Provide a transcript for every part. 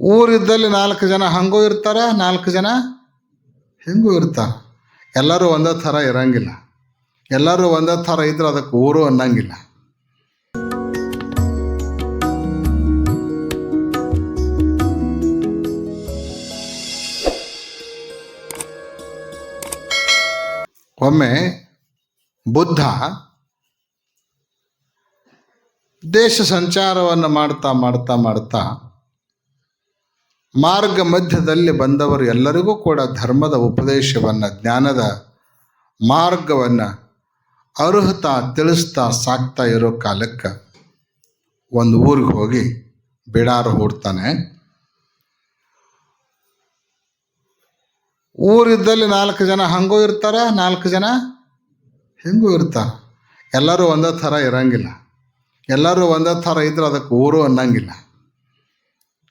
ಊರಿದ್ದಲ್ಲಿ ನಾಲ್ಕು ಜನ ಹಂಗೂ ಇರ್ತಾರೆ, ನಾಲ್ಕು ಜನ ಹೆಂಗೂ ಇರ್ತಾರ. ಎಲ್ಲರೂ ಒಂದೇ ಥರ ಇರಂಗಿಲ್ಲ. ಎಲ್ಲರೂ ಒಂದೇ ಥರ ಇದ್ರೆ ಅದಕ್ಕೆ ಊರು ಅನ್ನಂಗಿಲ್ಲ. ಒಮ್ಮೆ ಬುದ್ಧ ದೇಶ ಸಂಚಾರವನ್ನು ಮಾಡ್ತಾ ಮಾಡ್ತಾ ಮಾಡ್ತಾ ಮಾರ್ಗ ಮಧ್ಯದಲ್ಲಿ ಬಂದವರು ಎಲ್ಲರಿಗೂ ಕೂಡ ಧರ್ಮದ ಉಪದೇಶವನ್ನು, ಜ್ಞಾನದ ಮಾರ್ಗವನ್ನು ಅರ್ಹತಾ, ತಿಳಿಸ್ತಾ, ಸಾಕ್ತಾ ಇರೋ ಕಾಲಕ್ಕೆ ಒಂದು ಊರಿಗೆ ಹೋಗಿ ಬಿಡಾರು ಹೂಡ್ತಾನೆ. ಊರಿದ್ದಲ್ಲಿ ನಾಲ್ಕು ಜನ ಹಂಗೂ ಇರ್ತಾರ, ನಾಲ್ಕು ಜನ ಹೆಂಗೂ ಇರ್ತಾರ. ಎಲ್ಲರೂ ಒಂದೇ ಥರ ಇರಂಗಿಲ್ಲ. ಎಲ್ಲರೂ ಒಂದೇ ಥರ ಇದ್ರೆ ಅದಕ್ಕೆ ಊರು ಅನ್ನಂಗಿಲ್ಲ.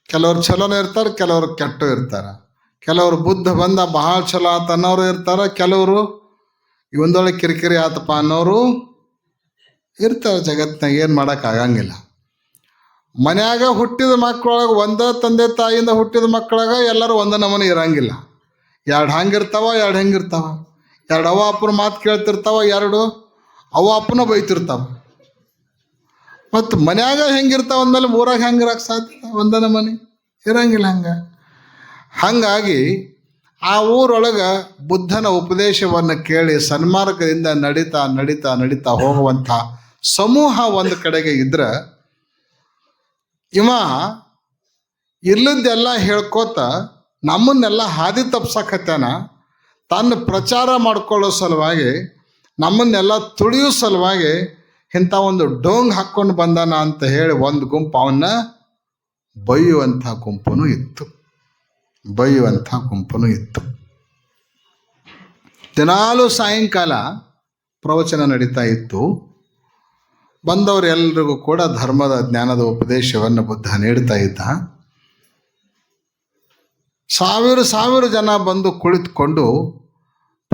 ಕೆಲವ್ರು ಚಲೋನೇ ಇರ್ತಾರೆ, ಕೆಲವರು ಕೆಟ್ಟ ಇರ್ತಾರೆ. ಕೆಲವರು ಬುದ್ಧ ಬಂದ ಬಹಳ ಚಲೋ ಆತ ಅನ್ನೋರು ಇರ್ತಾರೆ, ಕೆಲವರು ಇವೊಂದೊಳಗೆ ಕಿರಿಕಿರಿ ಆತಪ್ಪ ಅನ್ನೋರು ಇರ್ತಾರೆ ಜಗತ್ತಿನಾಗ, ಏನು ಮಾಡೋಕ್ಕಾಗಂಗಿಲ್ಲ ಮನ್ಯಾಗ ಹುಟ್ಟಿದ ಮಕ್ಕಳೊಳಗೆ ಒಂದೇ ತಂದೆ ತಾಯಿಯಿಂದ ಹುಟ್ಟಿದ ಮಕ್ಕಳಾಗ ಎಲ್ಲರೂ ಒಂದೇ ನಮೂನೆ ಇರಂಗಿಲ್ಲ. ಎರಡು ಹಂಗಿರ್ತಾವ, ಎರಡು ಹೆಂಗಿರ್ತಾವ. ಎರಡು ಅವ್ವ ಅಪ್ಪನ ಮಾತು ಕೇಳ್ತಿರ್ತಾವ, ಎರಡು ಅವ್ವ ಅಪ್ಪನ ಬೈತಿರ್ತಾವ. ಮತ್ತು ಮನ್ಯಾಗ ಹೆಂಗಿರ್ತಾವ ಅಂದಮೇಲೆ ಊರಾಗ ಹೆಂಗಿರಕ್ಕೆ ಸಾಧ್ಯ ಒಂದನ ಮನೆ. ಇರಂಗಿಲ್ಲ ಹಂಗೆ. ಹಾಗಾಗಿ ಆ ಊರೊಳಗೆ ಬುದ್ಧನ ಉಪದೇಶವನ್ನು ಕೇಳಿ ಸನ್ಮಾರ್ಗದಿಂದ ನಡೀತಾ ನಡೀತಾ ನಡೀತಾ ಹೋಗುವಂಥ ಸಮೂಹ ಒಂದು ಕಡೆಗೆ ಇದ್ರೆ ಇವ ಇಲ್ಲದ್ದೆಲ್ಲ ಹೇಳ್ಕೋತ ನಮ್ಮನ್ನೆಲ್ಲ ಹಾದಿ ತಪ್ಸಕತ್ತಾನ? ತನ್ನ ಪ್ರಚಾರ ಮಾಡ್ಕೊಳ್ಳೋ ಸಲುವಾಗಿ ನಮ್ಮನ್ನೆಲ್ಲ ತುಳಿಯೋ ಸಲುವಾಗಿ ಇಂಥ ಒಂದು ಡೋಂಗ್ ಹಾಕ್ಕೊಂಡು ಬಂದಾನ ಅಂತ ಹೇಳಿ ಒಂದು ಗುಂಪು ಅವನ್ನ ಬೈಯುವಂಥ ಗುಂಪನು ಇತ್ತು. ಬೈಯುವಂಥ ಗುಂಪನು ಇತ್ತು. ದಿನಾಲು ಸಾಯಂಕಾಲ ಪ್ರವಚನ ನಡೀತಾ ಇತ್ತು. ಬಂದವರೆಲ್ಲರಿಗೂ ಕೂಡ ಧರ್ಮದ ಜ್ಞಾನದ ಉಪದೇಶವನ್ನು ಬುದ್ಧ ನೀಡ್ತಾ ಇದ್ದ. ಸಾವಿರ ಸಾವಿರ ಜನ ಬಂದು ಕುಳಿತುಕೊಂಡು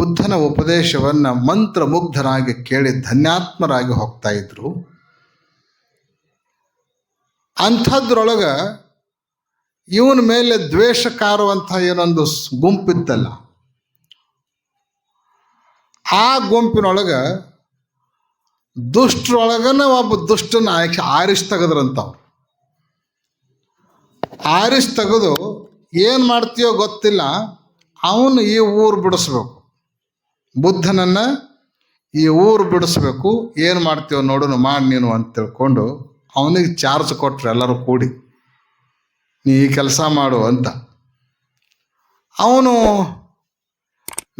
ಬುದ್ಧನ ಉಪದೇಶವನ್ನು ಮಂತ್ರಮುಗ್ಧರಾಗಿ ಕೇಳಿ ಧನ್ಯಾತ್ಮರಾಗಿ ಹೋಗ್ತಾ ಇದ್ರು. ಅಂಥದ್ರೊಳಗೆ ಇವನ ಮೇಲೆ ದ್ವೇಷ ಕಾರುವಂಥ ಏನೊಂದು ಗುಂಪಿತ್ತಲ್ಲ. ಆ ಗುಂಪಿನೊಳಗೆ ದುಷ್ಟರೊಳಗನ ಒಬ್ಬ ದುಷ್ಟನ ಆಯ್ಕೆ ಆರಿಸ್ ತೆಗೆದ್ರಂತವ್ರು. ಆರಿಸ್ ತೆಗೆದು ಏನು ಮಾಡ್ತೀಯೋ ಗೊತ್ತಿಲ್ಲ, ಅವನು ಈ ಊರು ಬಿಡಿಸ್ಬೇಕು. ಬುದ್ಧನನ್ನು ಈ ಊರು ಬಿಡಿಸ್ಬೇಕು, ಏನು ಮಾಡ್ತೀವೋ ನೋಡೋಣ ಮಾಡಿ ನೀನು ಅಂತ ತಿಳ್ಕೊಂಡು ಅವನಿಗೆ ಚಾರ್ಜ್ ಕೊಟ್ರು ಎಲ್ಲರೂ ಕೂಡಿ, ನೀ ಈ ಕೆಲಸ ಮಾಡು ಅಂತ. ಅವನು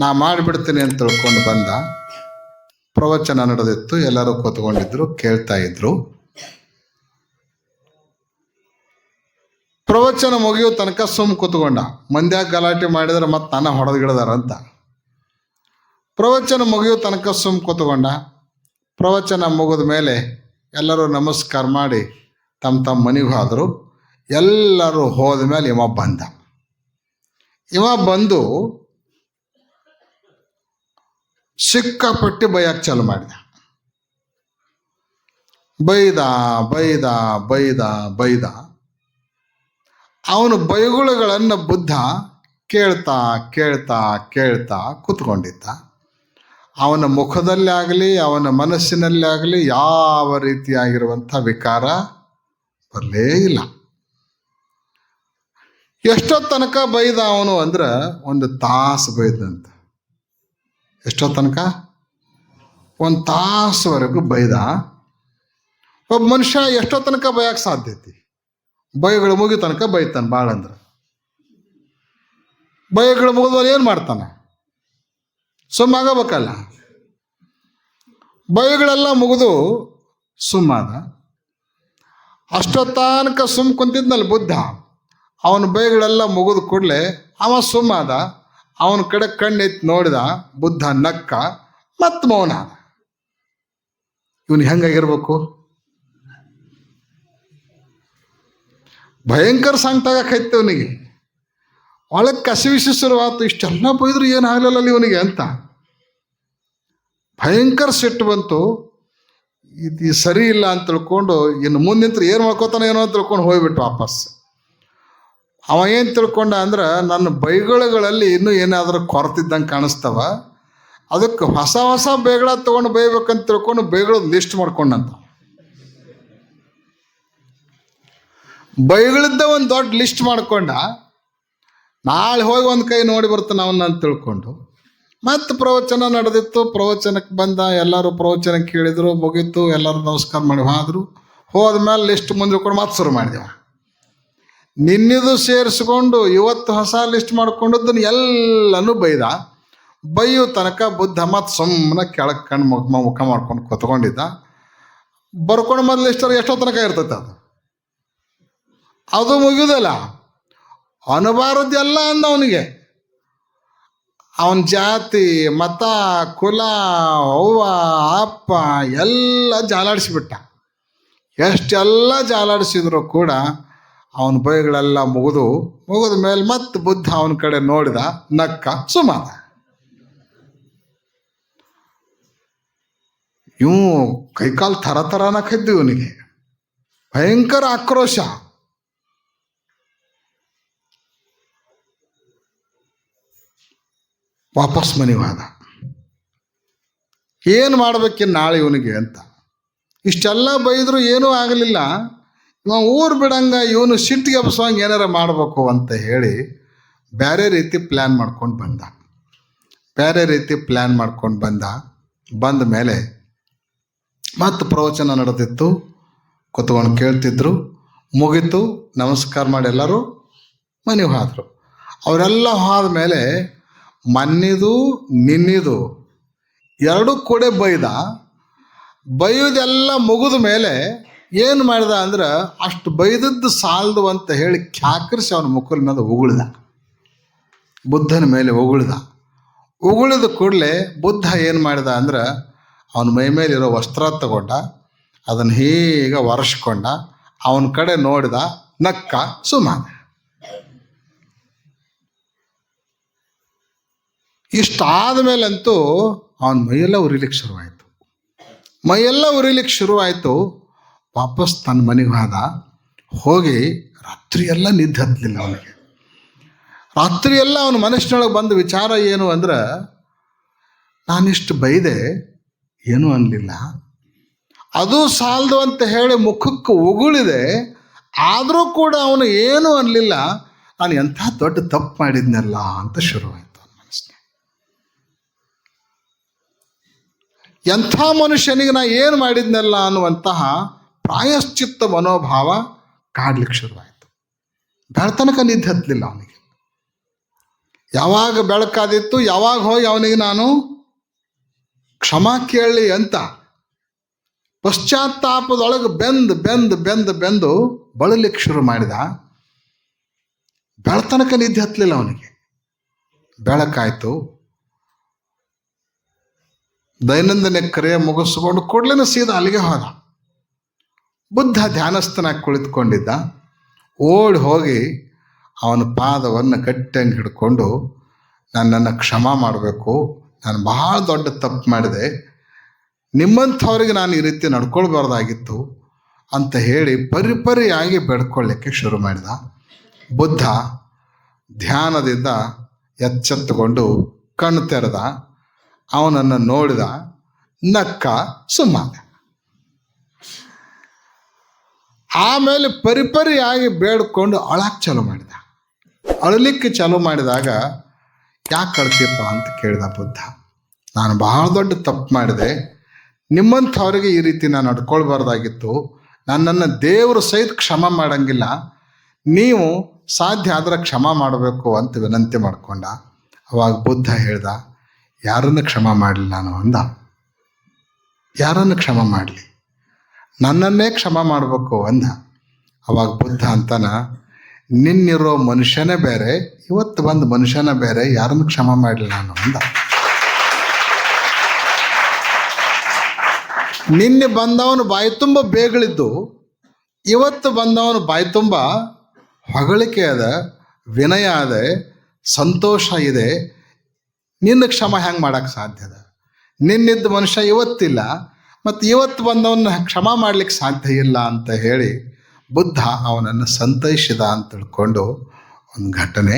ನಾ ಮಾಡಿಬಿಡ್ತೀನಿ ಅಂತ ತಿಳ್ಕೊಂಡು ಬಂದ. ಪ್ರವಚನ ನಡೆದಿತ್ತು, ಎಲ್ಲರೂ ಕೂತ್ಕೊಂಡಿದ್ರು, ಕೇಳ್ತಾ ಇದ್ರು. ಪ್ರವಚನ ಮುಗಿಯೋ ತನಕ ಸುಮ್ ಕೂತ್ಕೊಂಡ. ಮಂದ್ಯಾಗ ಗಲಾಟೆ ಮಾಡಿದ್ರೆ ಮತ್ತೆ ನನ್ನ ಹೊಡೆದ್ಗಿಡದಾರ ಅಂತ ಪ್ರವಚನ ಮುಗಿಯೋ ತನಕ ಸುಮ್ ಕೂತ್ಕೊಂಡ. ಪ್ರವಚನ ಮುಗಿದ ಮೇಲೆ ಎಲ್ಲರೂ ನಮಸ್ಕಾರ ಮಾಡಿ ತಮ್ಮ ತಮ್ಮ ಮನೆಗೆ ಹೋದರು. ಎಲ್ಲರೂ ಹೋದ ಮೇಲೆ ಇವ ಬಂದ. ಇವ ಬಂದು ಸಿಕ್ಕಾಪಟ್ಟಿ ಬೈಯಕ್ಕೆ ಚಾಲು ಮಾಡಿದ. ಬೈದ ಬೈದ ಬೈದ ಬೈದ. ಅವನು ಬೈಗುಳುಗಳನ್ನು ಬುದ್ಧ ಕೇಳ್ತಾ ಕೇಳ್ತಾ ಕೇಳ್ತಾ ಕೂತ್ಕೊಂಡಿದ್ದ. ಅವನ ಮುಖದಲ್ಲಿ ಆಗಲಿ ಅವನ ಮನಸ್ಸಿನಲ್ಲಿ ಆಗಲಿ ಯಾವ ರೀತಿಯಾಗಿರುವಂಥ ವಿಕಾರ ಬರಲೇ ಇಲ್ಲ. ಎಷ್ಟೋ ತನಕ ಬೈದ ಅವನು ಅಂದ್ರೆ ಒಂದು ತಾಸು ಬೈದಂತ. ಎಷ್ಟೋ ತನಕ ಒಂದು ತಾಸುವರೆಗೂ ಬೈದ. ಒಬ್ಬ ಮನುಷ್ಯ ಎಷ್ಟೋ ತನಕ ಸಾಧ್ಯ ಸಾಧ್ಯತೆ ಬೈಗಳು ಮುಗಿ ತನಕ ಬೈತಾನೆ ಭಾಳ ಅಂದ್ರೆ. ಬೈಗಳು ಮುಗಿದ್ಮೇಲೆ ಏನು ಮಾಡ್ತಾನೆ? ಸುಮ್ಮಾಗಬೇಕಲ್ಲ. ಬೈಗಳೆಲ್ಲ ಮುಗಿದು ಸುಮ್ಮದ. ಅಷ್ಟೊತ್ತಾನಕ ಸುಮ್ ಕುಂತಿದ್ನಲ್ಲಿ ಬುದ್ಧ. ಅವನ ಬೈಗಳೆಲ್ಲ ಮುಗಿದ ಕೂಡಲೇ ಅವ ಸುಮ್ಮಾದ. ಅವನ ಕಡೆ ಕಣ್ಣೆತ್ತಿ ನೋಡಿದ ಬುದ್ಧ ನಕ್ಕ ಮತ್ತು ಮೌನ. ಇವನು ಹೆಂಗಾಗಿರ್ಬೇಕು? ಭಯಂಕರ ಸಂಕಟಾಗೈತೆ ಅವನಿಗೆ. ಒಳಗೆ ಕಸಿವಿಸಿ ಶುರುವಾತು, ಇಷ್ಟೆಲ್ಲ ಬೈದ್ರು ಏನು ಆಗಲಿಲ್ಲ ಇವನಿಗೆ ಅಂತ. ಭಯಂಕರ ಸಿಟ್ಟು ಬಂತು. ಇದು ಸರಿ ಇಲ್ಲ ಅಂತ ತಿಳ್ಕೊಂಡು ಇನ್ನು ಮುಂದೆ ನಿಂತ್ರ ಏನು ಮಾಡ್ಕೋತಾನೆ ಏನೋ ಅಂತ ತಿಳ್ಕೊಂಡು ಹೋಗ್ಬಿಟ್ಟು ವಾಪಸ್. ಅವ ಏನು ತಿಳ್ಕೊಂಡ ಅಂದ್ರೆ ನನ್ನ ಬೈಗಳಗಳಲ್ಲಿ ಇನ್ನೂ ಏನಾದರೂ ಕೊರತಿದ್ದಂಗೆ ಕಾಣಿಸ್ತವ. ಅದಕ್ಕೆ ಹೊಸ ಹೊಸ ಬೇಗಳ ತೊಗೊಂಡು ಬೈಬೇಕಂತ ತಿಳ್ಕೊಂಡು ಬೇಗಳ ಲಿಸ್ಟ್ ಮಾಡ್ಕೊಂಡಂತ. ಬೈಗಳಿದ್ದ ಒಂದು ದೊಡ್ಡ ಲಿಸ್ಟ್ ಮಾಡ್ಕೊಂಡ. ನಾಳೆ ಹೋಗಿ ಒಂದು ಕೈ ನೋಡಿ ಬರ್ತಾನೆ ಅವನ್ನ ಅಂತ ತಿಳ್ಕೊಂಡು. ಮತ್ತೆ ಪ್ರವಚನ ನಡೆದಿತ್ತು. ಪ್ರವಚನಕ್ಕೆ ಬಂದ ಎಲ್ಲರೂ ಪ್ರವಚನ ಕೇಳಿದ್ರು, ಮುಗೀತು, ಎಲ್ಲರೂ ನಮಸ್ಕಾರ ಮಾಡಿ ಹೋದ್ರು. ಹೋದ್ಮೇಲೆ ಲಿಸ್ಟ್ ಮುಂದಿರ್ಕೊಂಡು ಮತ್ತೆ ಶುರು ಮಾಡಿದೆವು. ನಿನ್ನಿದು ಸೇರಿಸ್ಕೊಂಡು ಇವತ್ತು ಹೊಸ ಲಿಸ್ಟ್ ಮಾಡ್ಕೊಂಡದ್ದನ್ನು ಎಲ್ಲನೂ ಬೈದ. ಬೈಯೋ ತನಕ ಬುದ್ಧ ಮತ್ತು ಸುಮ್ಮನೆ ಕೆಳಗೆ ಮುಖ ಮುಖ ಮಾಡ್ಕೊಂಡು ಕೂತ್ಕೊಂಡಿದ್ದ. ಬರ್ಕೊಂಡು ಮೊದಲು ಲಿಸ್ಟರ್ ಎಷ್ಟೋ ತನಕ ಇರ್ತೈತೆ ಅದು. ಅದು ಮುಗಿಯೋದಲ್ಲ. ಅನಬಾರದ್ದೆಲ್ಲ ಅಂದ ಅವನಿಗೆ. ಅವನ ಜಾತಿ, ಮತ, ಕುಲ, ಅವ್ವ, ಅಪ್ಪ ಎಲ್ಲ ಜಾಲಾಡಿಸಿಬಿಟ್ಟ. ಎಷ್ಟೆಲ್ಲ ಜಾಲಾಡಿಸಿದ್ರು ಕೂಡ ಅವನ ಬೈಗಳೆಲ್ಲ ಮುಗಿದು, ಮುಗಿದ ಮೇಲೆ ಮತ್ತೆ ಬುದ್ಧ ಅವನ ಕಡೆ ನೋಡಿದ ನಕ್ಕ ಸುಮಾರ. ಇವು ಕೈಕಾಲು ಥರ ಥರ ನಕ್ಕಿದ್ದು ಇವನಿಗೆ. ಭಯಂಕರ ಆಕ್ರೋಶ. ವಾಪಸ್ ಮನೆಗೆ ಹೋದ ಏನು ಮಾಡ್ಬೇಕಿನ್ನು ನಾಳೆ ಇವನಿಗೆ ಅಂತ. ಇಷ್ಟೆಲ್ಲ ಬೈದರೂ ಏನೂ ಆಗಲಿಲ್ಲ. ಇವ ಊರು ಬಿಡಂಗ ಇವನು ಸಿಟ್ಟಿಗೆ ಎಬ್ಸೋಂಗೆ ಏನಾರ ಮಾಡಬೇಕು ಅಂತ ಹೇಳಿ ಬೇರೆ ರೀತಿ ಪ್ಲ್ಯಾನ್ ಮಾಡ್ಕೊಂಡು ಬಂದ. ಬೇರೆ ರೀತಿ ಪ್ಲ್ಯಾನ್ ಮಾಡ್ಕೊಂಡು ಬಂದ. ಬಂದ ಮೇಲೆ ಮತ್ತು ಪ್ರವಚನ ನಡೆದಿತ್ತು. ಕೂತ್ಕೊಂಡು ಕೇಳ್ತಿದ್ರು. ಮುಗೀತು. ನಮಸ್ಕಾರ ಮಾಡಿ ಎಲ್ಲರೂ ಮನೆಗೆ ಹೋದರು ಅವರೆಲ್ಲ ಹೋದ ಮೇಲೆ ಮನ್ನಿದು, ನಿನ್ನಿದು. ಎರಡೂ ಕೂಡ ಬೈದ. ಬೈಯೋದೆಲ್ಲ ಮುಗಿದ ಮೇಲೆ ಏನು ಮಾಡಿದ ಅಂದ್ರೆ ಅಷ್ಟು ಬೈದದ್ದು ಸಾಲದು ಅಂತ ಹೇಳಿ ಖ್ಯಾಕರಿಸಿ ಅವನ ಮುಖದ ಮೇಲೆ ಉಗುಳಿದ. ಬುದ್ಧನ ಮೇಲೆ ಉಗುಳ್ದ. ಉಗುಳಿದ ಕೂಡಲೇ ಬುದ್ಧ ಏನು ಮಾಡಿದ ಅಂದ್ರೆ ಅವನ ಮೈ ಮೇಲಿರೋ ವಸ್ತ್ರ ತಗೊಂಡ, ಅದನ್ನು ಹೀಗೆ ಒರೆಸ್ಕೊಂಡ, ಅವನ ಕಡೆ ನೋಡಿದ, ನಕ್ಕ ಸುಮಾನ. ಇಷ್ಟಾದ ಮೇಲಂತೂ ಅವನ ಮೈಯೆಲ್ಲ ಉರಿಲಿಕ್ಕೆ ಶುರುವಾಯಿತು. ಮೈಯೆಲ್ಲ ಉರಿಲಿಕ್ಕೆ ಶುರುವಾಯಿತು. ವಾಪಸ್ ತನ್ನ ಮನೆಗೆ ಹೋದ. ಹೋಗಿ ರಾತ್ರಿ ಎಲ್ಲ ನಿದ್ದೆ ಹತ್ತಲಿಲ್ಲ ಅವನಿಗೆ. ರಾತ್ರಿ ಎಲ್ಲ ಅವನ ಮನಸ್ಸಿನೊಳಗೆ ಬಂದ ವಿಚಾರ ಏನು ಅಂದ್ರೆ, ನಾನಿಷ್ಟು ಬೈದೆ ಏನು ಅನ್ನಲಿಲ್ಲ ಅದು ಸಾಲದು ಅಂತ ಹೇಳಿ ಮುಖಕ್ಕೆ ಉಗುಳಿದೆ. ಆದರೂ ಕೂಡ ಅವನು ಏನೂ ಅನ್ನಲಿಲ್ಲ ನಾನು ಎಂಥ ದೊಡ್ಡ ತಪ್ಪು ಮಾಡಿದ್ನಲ್ಲ ಅಂತ ಶುರುವಾಯಿತು. ಎಂಥ ಮನುಷ್ಯನಿಗೆ ನಾ ಏನು ಮಾಡಿದ್ನಲ್ಲ ಅನ್ನುವಂತಹ ಪ್ರಾಯಶ್ಚಿತ್ತ ಮನೋಭಾವ ಕಾಡ್ಲಿಕ್ಕೆ ಶುರುವಾಯಿತು. ಬೆಳತನಕ ನಿದ್ದೆ ಹತ್ತಲಿಲ್ಲ ಅವನಿಗೆ. ಯಾವಾಗ ಬೆಳಕಾದಿತ್ತು, ಯಾವಾಗ ಹೋಗಿ ಅವನಿಗೆ ನಾನು ಕ್ಷಮಾ ಕೇಳಲಿ ಅಂತ ಪಶ್ಚಾತ್ತಾಪದೊಳಗೆ ಬೆಂದು ಬೆಂದು ಬೆಂದು ಬೆಂದು ಬಳಲಿಕ್ಕೆ ಶುರು ಮಾಡಿದ. ಬೆಳತನಕ ನಿದ್ದೆ ಹತ್ತಲಿಲ್ಲ ಅವನಿಗೆ. ಬೆಳಕಾಯ್ತು. ದೈನಂದಿನ ಕ್ರಿಯೆ ಮುಗಿಸ್ಕೊಂಡು ಕೂಡಲೇ ಸೀದಾ ಅಲ್ಲಿಗೆ ಹೋದ. ಬುದ್ಧ ಧ್ಯಾನಸ್ಥನಾಗಿ ಕುಳಿತುಕೊಂಡಿದ್ದ. ಓಡಿ ಹೋಗಿ ಅವನ ಪಾದವನ್ನು ಗಟ್ಟಿಯಂಗೆ ಹಿಡ್ಕೊಂಡು ನನ್ನನ್ನು ಕ್ಷಮ ಮಾಡಬೇಕು. ನಾನು ಬಹಳ ದೊಡ್ಡ ತಪ್ಪು ಮಾಡಿದೆ. ನಿಮ್ಮಂಥವ್ರಿಗೆ ನಾನು ಈ ರೀತಿ ನಡ್ಕೊಳ್ಬಾರ್ದಾಗಿತ್ತು ಅಂತ ಹೇಳಿ ಪರಿಪರಿಯಾಗಿ ಬೆಡ್ಕೊಳ್ಳಿಕ್ಕೆ ಶುರು ಮಾಡಿದ. ಬುದ್ಧ ಧ್ಯಾನದಿಂದ ಎಚ್ಚೆತ್ತುಕೊಂಡು ಕಣ್ಣು ತೆರೆದ. ಅವನನ್ನು ನೋಡಿದ ನಕ್ಕ ಸುಮ್ಮನೆ. ಆಮೇಲೆ ಪರಿಪರಿಯಾಗಿ ಬೇಡ್ಕೊಂಡು ಅಳಕ್ಕೆ ಚಾಲು ಮಾಡಿದ. ಅಳಲಿಕ್ಕೆ ಚಾಲು ಮಾಡಿದಾಗ, ಯಾಕೆ ಅಳ್ತೀಪ್ಪ ಅಂತ ಕೇಳಿದ ಬುದ್ಧ. ನಾನು ಬಹಳ ದೊಡ್ಡ ತಪ್ಪು ಮಾಡಿದೆ. ನಿಮ್ಮಂಥವ್ರಿಗೆ ಈ ರೀತಿ ನಾನು ನಡ್ಕೊಳ್ಬಾರ್ದಾಗಿತ್ತು ನನ್ನನ್ನು ದೇವರು ಸಹಿತ ಕ್ಷಮ ಮಾಡಂಗಿಲ್ಲ. ನೀವು ಸಾಧ್ಯ ಆದ್ರೆ ಕ್ಷಮ ಮಾಡಬೇಕು ಅಂತ ವಿನಂತಿ ಮಾಡ್ಕೊಂಡ. ಅವಾಗ ಬುದ್ಧ ಹೇಳ್ದ ಯಾರನ್ನು ಕ್ಷಮ ಮಾಡಲಿ ನಾನು ಅಂದ. ಯಾರನ್ನು ಕ್ಷಮ ಮಾಡಲಿ? ನನ್ನನ್ನೇ ಕ್ಷಮ ಮಾಡಬೇಕು ಅಂದ. ಅವಾಗ ಬುದ್ಧ ಅಂತಾನ, ನಿನ್ನಿರೋ ಮನುಷ್ಯನೇ ಬೇರೆ, ಇವತ್ತು ಬಂದು ಮನುಷ್ಯನ ಬೇರೆ, ಯಾರನ್ನು ಕ್ಷಮ ಮಾಡಲಿ ನಾನು ಅಂದ. ನಿನ್ನೆ ಬಂದವನು ಬಾಯಿ ತುಂಬ ಬೇಗಳಿದ್ದು, ಇವತ್ತು ಬಂದವನು ಬಾಯಿ ತುಂಬ ಹೊಗಳಿಕೆ ಅದ, ವಿನಯ ಅದ, ಸಂತೋಷ ಇದೆ ನಿನ್ನ ಕ್ಷಮ ಹೆಂಗೆ ಮಾಡೋಕ್ಕೆ ಸಾಧ್ಯ ಅದ? ನಿನ್ನಿದ್ದ ಮನುಷ್ಯ ಇವತ್ತಿಲ್ಲ, ಮತ್ತು ಇವತ್ತು ಬಂದವನ್ನ ಕ್ಷಮ ಮಾಡ್ಲಿಕ್ಕೆ ಸಾಧ್ಯ ಇಲ್ಲ ಅಂತ ಹೇಳಿ ಬುದ್ಧ ಅವನನ್ನು ಸಂತೈಸಿದ ಅಂತ ತಿಳ್ಕೊಂಡು ಒಂದು ಘಟನೆ.